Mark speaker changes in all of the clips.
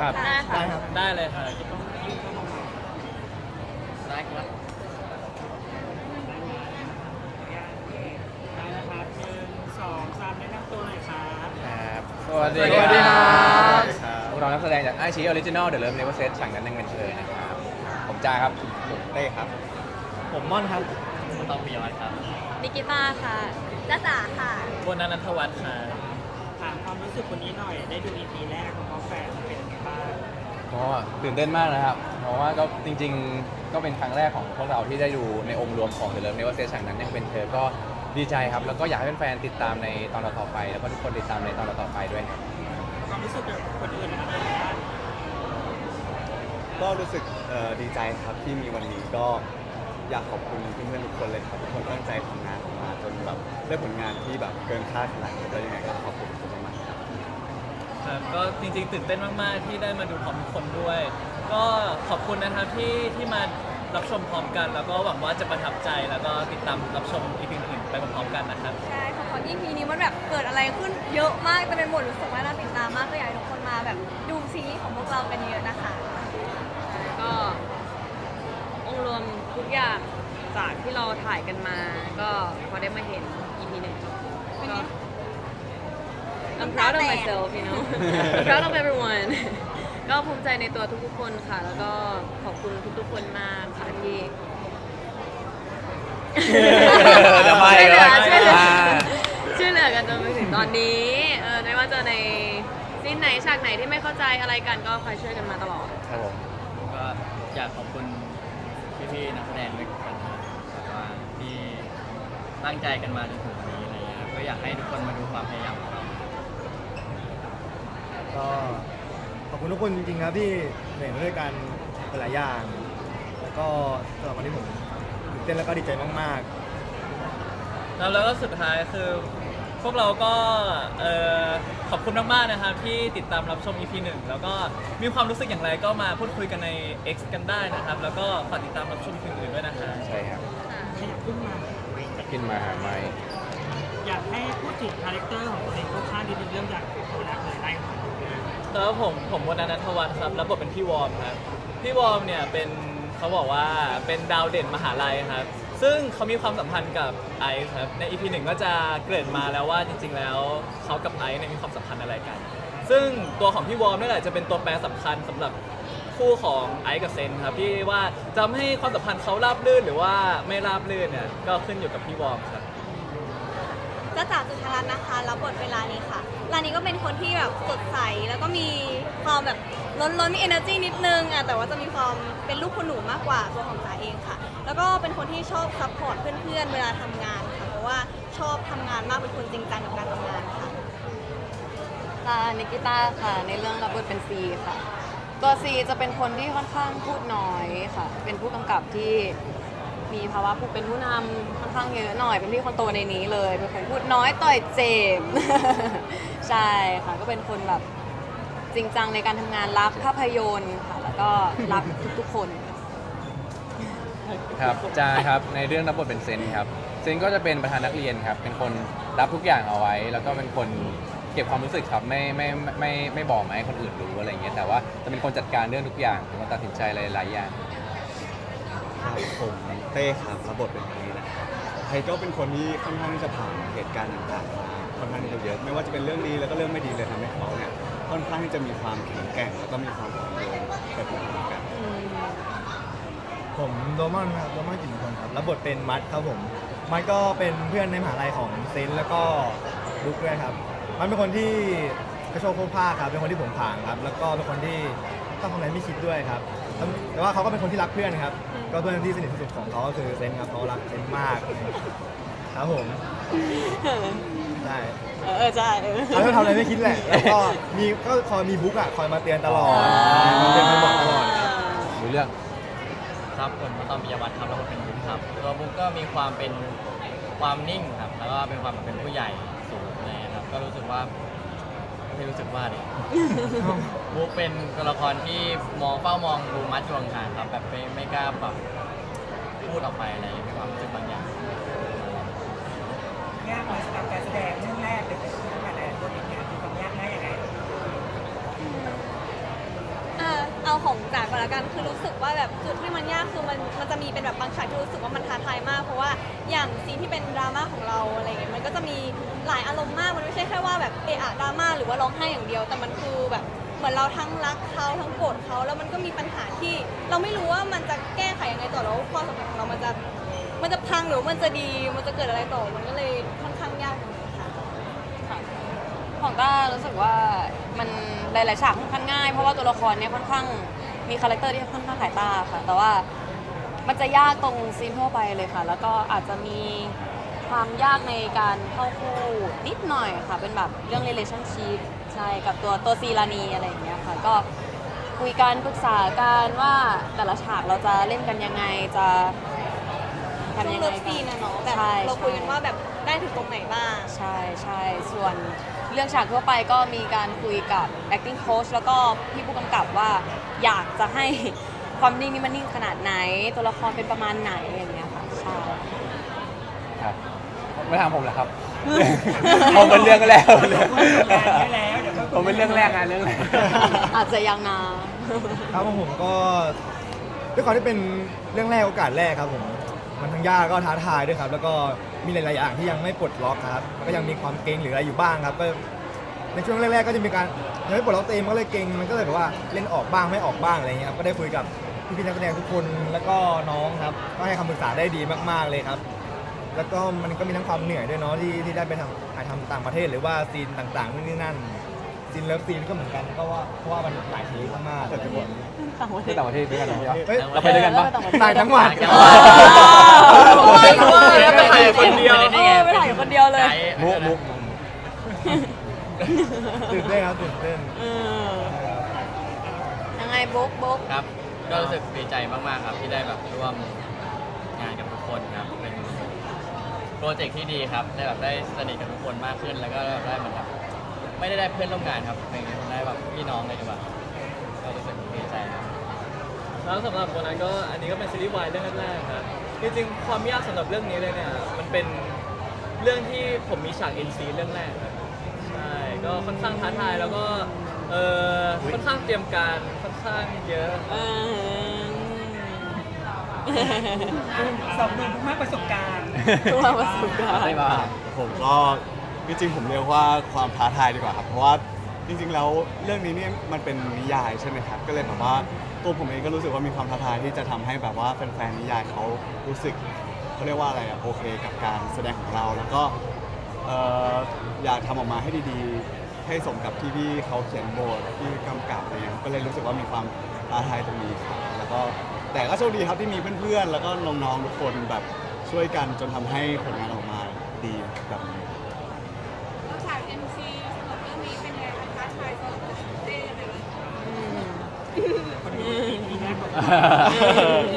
Speaker 1: ครับ
Speaker 2: ครับ
Speaker 3: ได้ค่ะ
Speaker 1: ได้ครับ
Speaker 2: ได้เลยครับ
Speaker 4: ได้ครับ
Speaker 5: ได้นะครับหนึ่งสองสามแนะนำตัวหน่อยครับ
Speaker 1: ครับ
Speaker 2: สวัสดี
Speaker 1: สวัสดีครับ
Speaker 2: พวกเรานักแสดงจากไอชีออริจินอลเดอะเลิฟเนเวอร์เซตฉากนั้นยังเป็นเธอนะครับ ผมจ้าครับ
Speaker 1: ผมเต้ครับ ผมม่อนครับ
Speaker 4: ต้องมีอะไรครับ
Speaker 3: นิกิต้าค่ะจ้าจ๋าค่ะ
Speaker 2: บนนันทวัฒน์ค่ะ
Speaker 5: ถามความรู้สึกคนนี้หน่อย ได้ดู EP แรกของแฟน
Speaker 2: ก็ตื่นเต้นมากนะครับ เพราะว่าก็จริง ๆ ก็เป็นครั้งแรกของพวกเราที่ได้ดูในองค์รวมของ The Love Never Say ฉากนั้นยังเป็นเธอก็ดีใจครับ แล้วก็อยากให้แฟนๆติดตามในตอนต่อๆไป แล้วก็ทุกคนติดตามในตอนต่อๆไปด้วยครับ
Speaker 5: ความรู้สึกกับคนอื่นนะครับเป็นยังไงบ้าง
Speaker 1: ก็รู้สึกเอ่อดีใจครับที่มีวันนี้ก็อยากขอบคุณเพื่อนๆทุกคนเลยครับทุกคนตั้งใจทำงานออกมาจนแบบได้ผลงานที่แบบเกินคาดขนาดนี้แล้วยังไงก็ขอบคุณทุกคนมากๆ ครับ
Speaker 6: ครับก็จริงๆตื่นเต้นมากๆ ที่ได้มาดูพร้อมทุกคนด้วย ก็ขอบคุณนะครับที่ที่มารับชมพร้อมกัน แล้วก็หวังว่าจะประทับใจแล้วก็ติดตามรับชมอีพีอื่นๆไปพร้อมๆกันนะครับ
Speaker 3: ใช่ค่ะเพราะ EP นี้มันแบบเกิดอะไรขึ้นเยอะมากแต่เป็นหมดรู้สึกว่าน่าติดตามมากก็อยากให้ทุกคนมาแบบดูซีรีส์ของพวกเรากันเยอะนะคะ
Speaker 7: ก็องค์รวมทุกอย่างจากที่เราถ่ายกันมา ก็พอได้มาเห็น EP หนึ่งก็ I'm proud of myself you know I'm proud of everyone ก็ภูมิใจในตัวทุกๆคนค่ะ แล้วก็ขอบคุณทุกๆคนมากค่ะที่
Speaker 2: จะไป
Speaker 7: ช่วยเหลือ
Speaker 2: เหรอ
Speaker 7: ช่วยเหลือ
Speaker 2: อ่า
Speaker 7: ช่วยเหลือกันจนมาถึงตอนนี้เออไม่ว่าจะในซีนไหนฉากไหนที่ไม่เข้าใจอะไรกันก็คอยช่วยกันมาตลอด
Speaker 2: ครับผม
Speaker 4: ก็อยากขอบคุณพี่ๆนักแสดงด้วยกันนะครับแบบว่าที่ตั้งใจกันมาจนถึงวันนี้อะไรเงี้ยครับก็อยากให้ทุกคนมาดูความพยายามของเรา
Speaker 1: ก็ขอบคุณทุกคนจริงๆครับที่เหนื่อยมาด้วยกันหลายอย่าง แล้วก็สำหรับวันนี้ผมตื่นเต้นแล้วก็ดีใจมาก
Speaker 6: แล้วแล้วก็สุดท้ายคือ พวกเราก็เอ่อขอบคุณมากๆนะครับที่ติดตามรับชม EP หนึ่งแล้วก็มีความรู้สึกอย่างไรก็มาพูดคุยกันใน X กันได้นะครับ แล้วก็ฝากติดตามรับชม EP อื่นๆด้วยนะครับ
Speaker 2: ใช่ครับ
Speaker 5: ขยับขึ้นมา
Speaker 2: กินมาหาไม่
Speaker 5: อยากให้พูดถึงคาแรคเตอร์ของตัวเองค่อนข้างนิดนึงเรื่องอยากตัวแรกเลยได้ครับ
Speaker 6: แล้วผมผมวรรณนันทวัฒน์ครับรับบทเป็นพี่วอร์มครับพี่วอร์มเนี่ยเป็นเขาบอกว่าเป็นดาวเด่นมหาลัยครับ ซึ่งเขามีความสัมพันธ์กับไอซ์ครับใน EP หนึ่งก็จะเกริ่นมาแล้วว่าจริง ๆ แล้วเขากับไอซ์เนี่ยมีความสัมพันธ์อะไรกัน ซึ่งตัวของพี่วอร์มนี่แหละจะเป็นตัวแปรสำคัญสำหรับคู่ของไอซ์กับเซนครับที่ว่าจะทำให้ความสัมพันธ์เขาราบรื่นหรือว่าไม่ราบรื่นเนี่ยก็ขึ้นอยู่กับพี่วอร์มครับ
Speaker 3: จ้าจ๋าจุธารัตน์นะคะรับบทเป็นลานีค่ะลานีก็เป็นคนที่แบบสดใสแล้วก็มีความแบบล้นล้นๆมี energy นิดนึงอะแต่ว่าจะมีความเป็นลูกคุณหนูมากกว่าตัวของจ๋าเองค่ะ แล้วก็เป็นคนที่ชอบซัพพอร์ตเพื่อนๆเวลาทำงานค่ะเพราะว่าชอบทำงานมากเป็นคนจริงจังกับการทำงานค่ะ
Speaker 7: ค่ะนิกิต้าค่ะ ในเรื่องรับบทเป็นซีค่ะตัวซีจะเป็นคนที่ค่อนข้างพูดน้อยค่ะ เป็นผู้กำกับที่ มีภาวะผู้เป็นผู้นำค่อนข้างเยอะหน่อย เป็นพี่คนโตในนี้เลยเป็นคนพูดน้อยต่อยเจ็บ ใช่ค่ะก็เป็นคนแบบจริงจังในการทำงานรักภาพยนตร์ค่ะแล้วก็รักทุกๆคน
Speaker 2: ครับจ้าครับในเรื่องรับบทเป็นเซนครับเซนก็จะเป็นประธานนักเรียนครับ เป็นคนรับทุกอย่างเอาไว้ แล้วก็เป็นคนเก็บความรู้สึกครับไม่ไม่ไม่ไม่ไม่บอกมาให้คนอื่นรู้อะไรอย่างเงี้ยแต่ว่าจะเป็นคนจัดการเรื่องทุกอย่างเป็นคนตัดสินใจหลายๆอย่าง
Speaker 1: ครับผมเต้ครับรับบทเป็นไทยนะครับไทยก็เป็นคนที่ค่อนข้างที่จะผ่านเหตุการณ์ต่างๆมาค่อนข้างที่จะเยอะไม่ว่าจะเป็นเรื่องดีแล้วก็เรื่องไม่ดีเลยทำให้เขาเนี่ยค่อนข้างที่จะมีความแข็งแกร่งแล้วก็มีความอ่อนโยนแบบเหมือนกัน
Speaker 8: ผมโดมอนครับโดมอนกิติพลครับรับบทเป็นมัดครับผม มัดก็เป็นเพื่อนในมหาลัยของเซนต์แล้วก็ลุกด้วยครับ มันเป็นคนที่กระโชกโคกผ้าครับเป็นคนที่ผมผางครับ แล้วก็เป็นคนที่ต้องทำอะไรไม่คิดด้วยครับ แต่ว่าเขาก็เป็นคนที่รักเพื่อนครับ ก็เพื่อนที่สนิทที่สุดของเขาก็คือเซนต์ครับเขารักเซนต์มากครับผมใช่
Speaker 7: เออใช่เออ
Speaker 8: เขาจะทำอะไรไม่คิดแหละแล้วก็มีก็คอยมีบุ๊กอะคอยมาเตือนตลอดมาเตือนมาบอกตลอดครับ
Speaker 2: รู้เรื่อง
Speaker 4: ครับผมมาตอมปิยวัฒน์ครับแล้วก็เป็นบุ๊คครับตัวบุ๊กก็มีความเป็นความนิ่งครับแล้วก็เป็นความเป็นผู้ใหญ่สูงอะไรนะครับก็รู้สึกว่า ไม่รู้สึกว่าเลยบุ๊กเป็นตัวละครที่มองเฝ้ามองดูมัดจวงห่างๆครับแบบไม่ไม่กล้าแบบพูดออกไปอะไรมีความรู้สึกบางอย่าง
Speaker 5: ยากไหมสำหรับการแสดงเรื่องแรกเลยเป็นการแสดงตัวนี้เนี่ยมีความยากง่ายยังไง
Speaker 3: กเอาของจ๋าก่อนละกันคือรู้สึกว่าแบบจุดที่มันยากคือมันมันจะมีเป็นแบบบางฉากที่รู้สึกว่ามันท้าทายมาก เพราะว่าอย่างซีนที่เป็นดราม่าของเราอะไรเงี้ยมันก็จะมี หลายอารมณ์มากมันไม่ใช่แค่ว่าแบบเอะอะดราม่าหรือว่าร้องไห้อย่างเดียว แต่มันคือแบบเหมือนเราทั้งรักเขาทั้งโกรธเขาแล้วมันก็มีปัญหาที่ เราไม่รู้ว่ามันจะแก้ไขยังไงต่อแล้วความสัมพันธ์ของเรามันจะมันจะพังหรือมันจะดีมันจะเกิดอะไรต่อมันก็เลยค่อนข้างยากค่ะ
Speaker 7: ค่ะของต้ารู้สึกว่ามันหลายๆฉากค่อนข้างง่าย เพราะว่าตัวละครเนี่ยค่อนข้างมีคาแรคเตอร์ที่ค่อนข้างขายตาค่ะ แต่ว่ามันจะยากตรงซีนทั่วไปเลยค่ะ แล้วก็อาจจะมี ความยากในการเข้าคู่นิดหน่อยค่ะ เป็นแบบเรื่อง relationship ใช่กับตัวตัวซีรานีอะไรอย่างเงี้ยค่ะก็คุยกันปรึกษากันว่าแต่ละฉากเราจะเล่นกันยังไงจะ
Speaker 3: ช่ว
Speaker 7: ทำ
Speaker 3: ง
Speaker 7: ยัง
Speaker 3: เลิ
Speaker 7: ไง
Speaker 3: ฟซีนนะเนาะแบบ
Speaker 7: ใช่
Speaker 3: เราคุยกัน
Speaker 7: ใช่
Speaker 3: ว่าแบบได้ถึงตรงไหนบ้าง
Speaker 7: ใช่ใช่ส่วนเรื่องฉากทั่วไปก็มีการคุยกับ acting coach แล้วก็พี่ผู้กำกับว่าอยากจะให้ ความนิ่งนี่มันนิ่งขนาดไหน ตัวละครเป็นประมาณไหนอย่างเงี้ยค่ะใช่
Speaker 2: ครับ ไม่ถามผมเหรอครับ ผมเป็นเรื่องแรกเลย
Speaker 5: ได้แล้วเดี๋ยวก็
Speaker 2: ผมเป็นเรื่องแรกงานเรื่องแรก
Speaker 7: อาจจะยังนะ
Speaker 8: ครับผมผมก็ด้วยความที่เป็นเรื่องแรกโอกาสแรกครับผมมันทั้งยากก็ท้าทายด้วยครับ แล้วก็มีหลายๆอย่างที่ยังไม่ปลดล็อกครับแล้วก็ยังมีความเกรงหรืออะไรอยู่บ้างครับ ก็ในช่วงแรกๆก็จะมีการยังไม่ปลดล็อกตัวเองมันก็เลยเกรงมันก็เลยแบบว่าเล่นออกบ้างไม่ออกบ้างอะไรเงี้ยครับก็ได้คุยกับพี่ๆนักแสดงทุกคนแล้วก็น้องครับก็ให้คำปรึกษาได้ดีมากๆเลยครับ แล้วก็มันก็มีทั้งความเหนื่อยด้วยเนาะที่ที่ได้ไปทำถ่ายทำต่างประเทศหรือว่าซีนต่างๆนู่นนี่นั่นซีนเลิฟซีนก็เหมือนกันก็ว่าเพราะว่ามันหลายทีมากๆแต่ทุกคน
Speaker 7: ต่างประเท
Speaker 2: ที่
Speaker 7: ศ
Speaker 2: ต่างประเทศด้วยกันนะพี่
Speaker 8: เฮ้ย
Speaker 2: เราไปด้วยกันปะ
Speaker 8: ต่างจังหวัด
Speaker 4: ต่างจังหวัด
Speaker 7: โอ้ยโอ้ย
Speaker 6: ไปถ่ายคนเดียว
Speaker 7: เออไปถ่ายคนเดียวเลย
Speaker 2: มุกมุก
Speaker 8: ตื่นเต้นครับตื่นเต้น
Speaker 7: เออยังไงบุ๊กบุ๊ก
Speaker 4: ครับ ก็รู้สึกดีใจมากๆครับที่ได้แบบร่วมงานกับทุกคนครับ เป็น โปรเจกต์ที่ดีครับได้แบบได้สนิทกับทุกคนมากขึ้น แล้วก็ได้เหมือนแบบไม่ได้ได้เพื่อนร่วมงานครับเป็นได้แบบพี่น้องเลยดีกว่าก็รู้สึกดีใจครับ
Speaker 6: แล้วสำหรับโบนัสก็อันนี้ก็เป็นซีรีส์วายเรื่องแรกๆครับจริงๆความยากสำหรับเรื่องนี้เลยเนี่ยมันเป็นเรื่องที่ผมมีฉาก NC เรื่องแรกครับใช่ก็ค่อนข้างท้าทายแล้วก็เออค่อนข้างเตรียมการค่อนข้างเยอะ
Speaker 7: เออ
Speaker 5: สองหนุ่มผู้มากประสบการณ์
Speaker 7: ตัวประสบการณ์
Speaker 2: ได้มา
Speaker 1: ผมก็จริงๆผมเรียกว่าความท้าทายดีกว่าครับเพราะว่าจริงๆแล้วเรื่องนี้เนี่ยมันเป็นนิยายใช่ไหมครับ ก็เลยแบบว่าตัวผมเองก็รู้สึกว่ามีความท้าทายที่จะทำให้แบบว่าแฟนๆนิยายเขารู้สึกเขาเรียกว่าอะไรอะโอเคกับการแสดงของเราแล้วก็เอ่ออยากทำออกมาให้ดีๆ ให้สมกับที่พี่เขาเขียนบทที่กำกับอะไรเงี้ยก็เลยรู้สึกว่ามีความท้าทายตรงนี้ครับแล้วก็ แต่ก็โชคดีครับที่มีเพื่อนๆ แล้วก็น้องๆทุกคนแบบช่วยกันจนทำให้ผลงานออกมาดีแบบนี้
Speaker 3: ฉาก NC สำหรับเรื่องนี้เป็นไงคะท้าทายสำหรับเต้เลย
Speaker 5: คนดู EP แรกบอก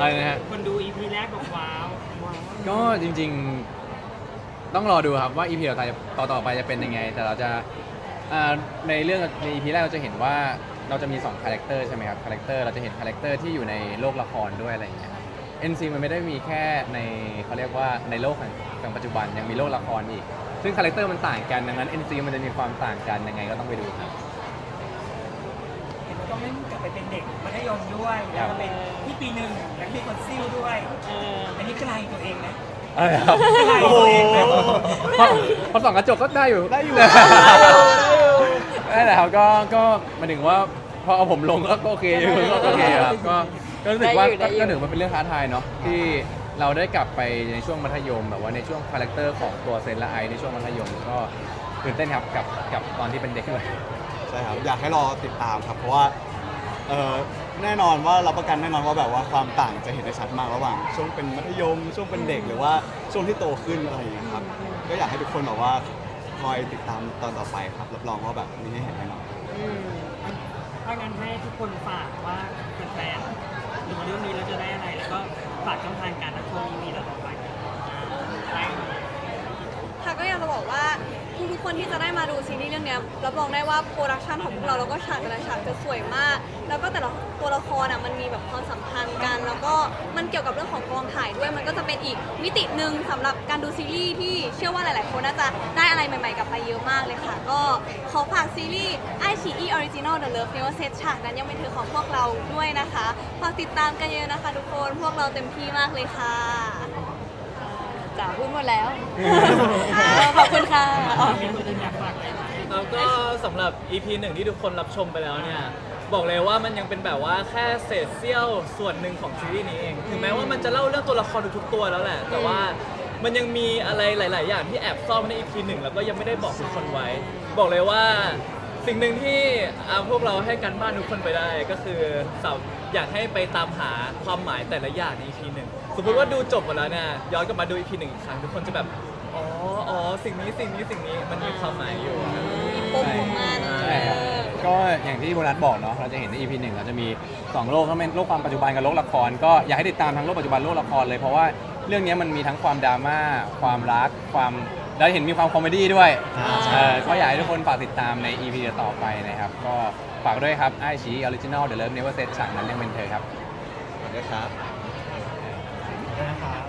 Speaker 2: อะไรนะฮะ
Speaker 5: คนดู EP แรกบอกว้าว
Speaker 2: ก็จริงๆต้องรอดูครับว่า EP ต่อไปต่อต่อไปจะเป็นยังไง แต่เราจะอ่าในเรื่องใน EP แรกเราจะเห็นว่า เราจะมี2คาแรคเตอร์ใช่ไหมครับคาแรคเตอร์เราจะเห็นคาแรคเตอร์ที่อยู่ในโลกละครด้วยอะไรอย่างเงี้ยครับ NC มันไม่ได้มีแค่ในเขาเรียกว่าในโลกแห่งแห่งปัจจุบันยังมีโลกละครอีก ซึ่งคาแรคเตอร์มันต่างกันดังนั้น NC มันจะมีความต่างกันยังไงก็ต้องไปดูครับ
Speaker 5: เห็นว่าต้องเล่นกลับไปเป็นเด็กมัธยมด้วย แล้วก็เป็นที่ปีหนึ่งแล้วก็มีคนซิ่วด้วย
Speaker 7: เออ
Speaker 5: อันนี้ไกลตัวเองนะ
Speaker 2: อะไรครับ
Speaker 5: ไกลตัวเองนะ
Speaker 2: พอพอส่องกระจกก็ได้อยู่ได้อยู่ นั่นแหละครับก็ก็หมายถึงว่าพอเอาผมลงก็ก็โอเคอยู่ก็โอเคครับก็ก็รู้สึกว่า
Speaker 7: ได้อยู่ได้อยู่
Speaker 2: ก็ถือว่าเป็นเรื่องท้าทายเนาะที่เราได้กลับไปในช่วงมัธยมแบบว่าในช่วงคาแรคเตอร์ของตัวเซนและไอในช่วงมัธยมก็ตื่นเต้นครับกับกับตอนที่เป็นเด็กเลย
Speaker 1: ใช่ครับ อยากให้รอติดตามครับ เพราะว่าเอ่อแน่นอนว่ารับประกันแน่นอนว่าแบบว่าความต่างจะเห็นได้ชัดมากระหว่าง ช่วงเป็นมัธยม ช่วงเป็นเด็กหรือว่าช่วงที่โตขึ้นอะไรอย่างเงี้ยครับ ก็อยากให้ทุกคนแบบว่า คอยติดตามตอนต่อไปครับ รับรองว่าแบบมีให้เห็นแน่นอน
Speaker 7: อืม
Speaker 5: ถ้างั้นให้ทุกคนฝากว่าแฟนๆดูเรื่องนี้แล้วจะได้อะไร แล้วก็ฝากช่องทางการรับชม EP ต่อไปได้
Speaker 3: คนที่จะได้มาดูซีรีส์เรื่องเนี้ยรับรองได้ว่าโปรดักชันของพวกเราแล้วก็ฉากแต่ละฉากจะสวยมาก แล้วก็แต่ละตัวละครอะมันมีแบบความสัมพันธ์กัน แล้วก็มันเกี่ยวกับเรื่องของกองถ่ายด้วยมันก็จะเป็นอีกมิติหนึ่งสำหรับการดูซีรีส์ที่เชื่อว่าหลาย ๆ คนน่าจะได้อะไรใหม่ ๆ กลับไปเยอะมากเลยค่ะ ก็ขอฝากซีรีส์ไอชีอีออริจินอลเดอะเลิฟเนวเซตฉากนั้นยังเป็นเธอของพวกเราด้วยนะคะฝากติดตามกันเยอะนะคะ ทุกคนพวกเราเต็มที่มากเลยค่ะ
Speaker 7: จ๋าพูดหมดแล้วขอบคุณค่ะอ๋อ
Speaker 5: มีคนอื่นอยากฝากอะไรไหม
Speaker 6: แล้วก็สำหรับ EP หนึ่งที่ทุกคนรับชมไปแล้วเนี่ย บอกเลยว่ามันยังเป็นแบบว่าแค่เศษเสี้ยวส่วนหนึ่งของซีรีส์นี้เองถึงแม้ว่ามันจะเล่าเรื่องตัวละครทุกๆตัวแล้วแหละ แต่ว่ามันยังมีอะไรหลาย ๆ อย่างที่แอบซ่อนไว้ใน EP หนึ่งแล้วก็ยังไม่ได้บอกทุกคนไว้ บอกเลยว่าสิ่งหนึ่งที่อ่าพวกเราให้กันบ้านทุกคนไปได้ก็คือสาวอยากให้ไปตามหาความหมายแต่ละอย่างใน EP หนึ่ง สมมติว่าดูจบหมดแล้วเนี่ยย้อนกลับมาดู EP หนึ่งอีกครั้งทุกคนจะแบบอ๋ออ๋อสิ่งนี้สิ่งนี้สิ่งนี้มันมีความหมายอยู่
Speaker 3: ปมของมัน
Speaker 2: ใช่ครับก็อย่างที่โบนัสบอกเนาะเราจะเห็นใน EP หนึ่งเราจะมี 2 โลกทั้งเป็นโลกความปัจจุบันกับโลกละคร ก็อยากให้ติดตามทั้งโลกปัจจุบันโลกละครเลยเพราะว่าเรื่องนี้มันมีทั้งความดราม่าความรักความแล้วเห็นมีความคอมเมดี้ด้วย
Speaker 8: อ่าใช่
Speaker 2: เออก็อยากให้ทุกคนฝากติดตามใน EP ต่อไปนะครับ ก็ฝากด้วยครับไอชีออริจินอลเดอะเลิฟเนเวอร์เซตฉากนั้นยังเป็นเธอครับ
Speaker 1: ขอบคุณครับ
Speaker 8: นะครับ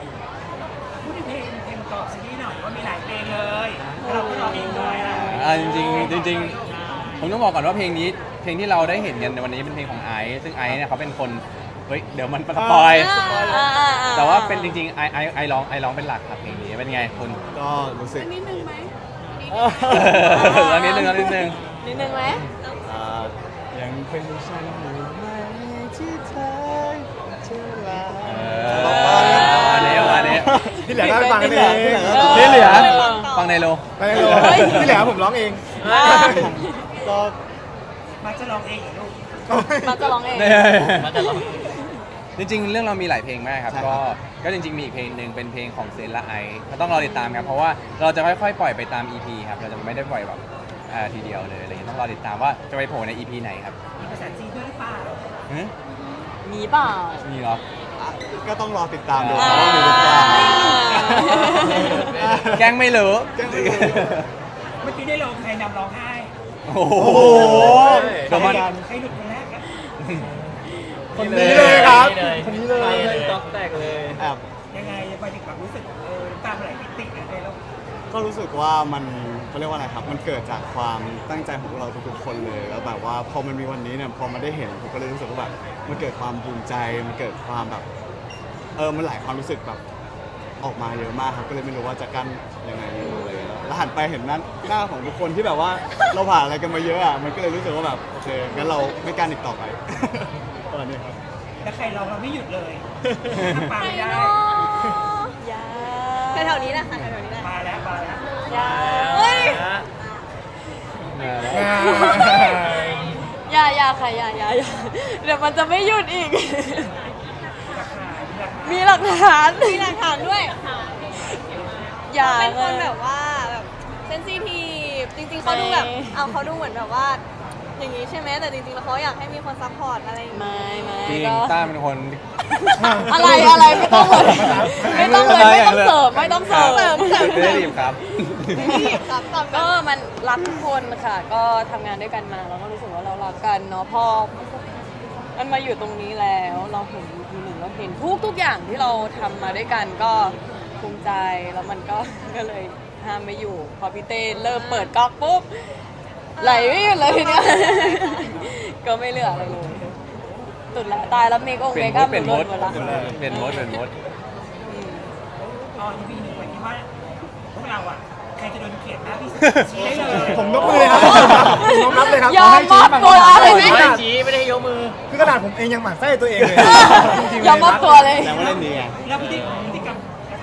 Speaker 5: พูดถึงเพลงเพลงประกอบซีรีส์หน่อยว่ามีหลายเพลงเลยเราก็ร้องเองด้วยนะ
Speaker 2: อ่าจริงๆจริงๆผมต้องบอกก่อนว่าเพลงนี้ เพลงที่เราได้เห็นกันในวันนี้เป็นเพลงของไอซ์ซึ่งไอซ์เนี่ยเขาเป็นคนเฮ้ยเดี๋ยวมันสปอย
Speaker 7: อ่าอ่าอ่า
Speaker 2: แต่ว่าเป็นจริงๆไอไอไอร้องไอร้องเป็นหลักครับเพลงนี้เป็นไงคุณ
Speaker 1: ก็รู้สึก
Speaker 3: นิดนึงไหม
Speaker 2: แล้วนิดนึงแล้วนิดนึง
Speaker 7: นิดนึงไหม
Speaker 1: อ่ายังเป็นฉันอยู่ไหมที่เธอจะลา
Speaker 2: เอออันนี้อันนี้
Speaker 8: ที่เหลือก็ไปฟังกันเอง
Speaker 2: ที่เหลือ
Speaker 7: เออ
Speaker 2: ฟังในโล
Speaker 8: ไปเลย
Speaker 7: เฮ้ย
Speaker 8: ที่เหลือผมร้องเอง
Speaker 7: อ่า
Speaker 1: ก็
Speaker 5: มาจะร้องเองเหรอลูก
Speaker 7: มาจะร้องเอง
Speaker 4: มันจะร้อง
Speaker 2: จริงๆ เรื่องเรามีหลายเพลงมากครับ
Speaker 1: ใช่ครับ
Speaker 2: ก็ ก็จริงๆ มีอีกเพลงหนึ่งเป็นเพลงของเซนและไอซ์ก็ต้องรอติดตามครับ เพราะว่าเราจะค่อยๆ ปล่อยไปตาม EP ครับ เราจะไม่ได้ปล่อยแบบอ่าทีเดียวเลยอะไรเงี้ยต้องรอติดตามว่าจะไปโผล่ใน EP ไหนครับ
Speaker 5: มีภาษาจีนด้วยหรือเปล่า
Speaker 2: ฮะ
Speaker 7: มีเปล่า
Speaker 2: มีเหรอ
Speaker 1: อะ ก็ต้องรอติดตามดู
Speaker 2: อ่า
Speaker 1: ว่ามีหรือเปล่า
Speaker 2: แกล้งไม่รู้
Speaker 1: แกล้งไม่รู้
Speaker 5: เมื่อกี้ได้ร้องใครนำร้องไห้
Speaker 2: โอ้โห
Speaker 1: โอ้โห
Speaker 2: เดี๋ยวมัน
Speaker 5: ใครหลุดคนแรกครับ
Speaker 8: คนนี้เลยครับ
Speaker 4: นี่เลย
Speaker 8: คนนี้เลย
Speaker 6: ไปเลยต๊อกแตกเลย
Speaker 1: แอบ
Speaker 5: ยังไงไปถึงความรู้สึกเออตามไหลปิติอะไรแล้ว
Speaker 1: ก็รู้สึกว่ามันเขาเรียกว่าอะไรครับ มันเกิดจากความตั้งใจของพวกเราทุกๆคนเลย แล้วแบบว่าพอมันมีวันนี้เนี่ยพอมันได้เห็นผมก็เลยรู้สึกว่าแบบมันเกิดความภูมิใจมันเกิดความแบบเออมันหลายความรู้สึกแบบออกมาเยอะมากครับก็เลยไม่รู้ว่าจะกั้นยังไงอยู่เลยแล้วหันไปเห็นนั้นหน้าของทุกคนที่แบบว่าเราผ่านอะไรกันมาเยอะอะมันก็เลยรู้สึกว่าแบบโอเคงั้นเราไม่กั้นอีกต่อไป ตอนนี้ครับ
Speaker 5: แล้วใครร้องเราไม่หยุดเลยปา
Speaker 3: ใคร
Speaker 5: ไม่ได้
Speaker 3: เนาะ
Speaker 7: ยา
Speaker 3: แถวๆนี้แหละค่ะแถวๆนี้แหละ
Speaker 5: มาแล้วมาแล้ว
Speaker 7: ยา
Speaker 3: เฮ้ย
Speaker 7: อย่าอย่าค่ะอย่าอย่าอย่าเดี๋ยวมันจะไม่หยุดอีก
Speaker 5: ราคาราคา
Speaker 7: มีหลักฐาน
Speaker 3: มีหลักฐานด้วย
Speaker 7: อย่า
Speaker 3: เป็นคนแบบว่าแบบเซนซิทีฟจริงๆเขาดูแบบ
Speaker 7: ไม่
Speaker 3: เอาเขาดูเหมือนแบบว่า อย่างนี้ใช่ไหมแต่จริงๆแล้วเขาอยากให้มีคนซัพพอร์ตอะไรอย่างงี้
Speaker 7: ไม่ไม่
Speaker 2: จริง
Speaker 7: ก็
Speaker 2: ต้าเป็นคน
Speaker 7: อะไรอะไรไม่ต้องเลยไม่ ต้องเลยไม่ต้องเสิร์ฟไม่ต้องเสิร์ฟ
Speaker 3: เสริมเสริม
Speaker 2: ไม่ได้รีบครับ
Speaker 3: นี่ครับตามก็
Speaker 7: ก็มันรักทุกคนค่ะ ก็ทำงานด้วยกันมาเราก็รู้สึกว่าเรารักกันเนาะพอมันมาอยู่ตรงนี้แล้วเราเห็นทีหนึ่งเราเห็นทุกทุกอย่างที่เราทำมาด้วยกันก็ภูมิใจแล้วมันก็ก็เลยห้ามไม่อยู่ พอพี่เต้เริ่มเปิดก๊อกปุ๊บไหลไม่หยุดเลยทีเนี้ยก็ไม่เหลืออะไรเลยสุดละตายแล้วเมคอง
Speaker 2: เปลี่
Speaker 7: เม
Speaker 2: ยน
Speaker 7: ค
Speaker 2: ม
Speaker 7: อั
Speaker 2: ด
Speaker 7: พ
Speaker 2: เปลี่ยนมด
Speaker 7: หมดละ
Speaker 2: เปลี่ยนมดเปลี่ยนมด
Speaker 7: อืม
Speaker 5: ตอนที่ปีหนึ่งวันที่ว่าพวกเราอะใครจะโดนเกลียดมากที่สุดชี้ได้เลย
Speaker 8: ผมยกมือเลยครับผมยอมรับเลยครับ
Speaker 7: ยอมมอบตัวอะไร
Speaker 4: ไม่
Speaker 7: ไหม
Speaker 4: ได้ชี้ไม่ได้ยกมือ
Speaker 8: คือขนาดผมเองยังหมั่นไส้ตัวเองเลยจริงๆ
Speaker 7: ยอมมอบตัวเลย
Speaker 1: แล้วว่าเล่นดีไง
Speaker 5: แล้วพฤติพฤติกรรม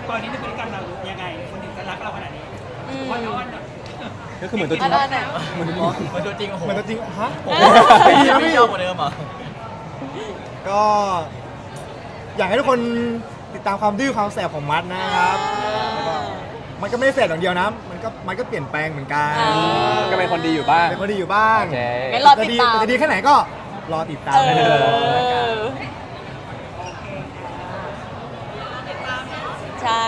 Speaker 5: ตอนนี้ในพฤติกรรมเรายังไง คนถึงจะรักเราขนาดนี้
Speaker 7: อืม
Speaker 5: อ้อนอ้อนๆอะ
Speaker 2: ก็คือเหมือนตัวจ
Speaker 7: อั
Speaker 2: ริ
Speaker 7: น
Speaker 2: ง
Speaker 7: นั้นน่ะ
Speaker 4: มันตัวจริงโอ้โห
Speaker 8: เหมือนตัวจริงฮะ
Speaker 4: ไม่
Speaker 8: ดีนะ
Speaker 4: ไม่
Speaker 8: พี่
Speaker 4: ยอมกว่าเดิมเหรอ
Speaker 8: ก็ อยากให้ทุกคน ติดตามความดื้อความแสบของมัดนะครับมันก็ไม่แสบอย่างเดียวนะ มันก็มันก็เปลี่ยนแปลงเหมือนกัน
Speaker 2: ก็เป็นคนดีอยู่บ้าง
Speaker 8: เป็นคนดีอยู่บ้าง
Speaker 2: โอเค
Speaker 7: งั้ติ
Speaker 8: จะดีแค่ไหนก็รอติดตาม
Speaker 7: เอ
Speaker 8: เลย
Speaker 7: อใช่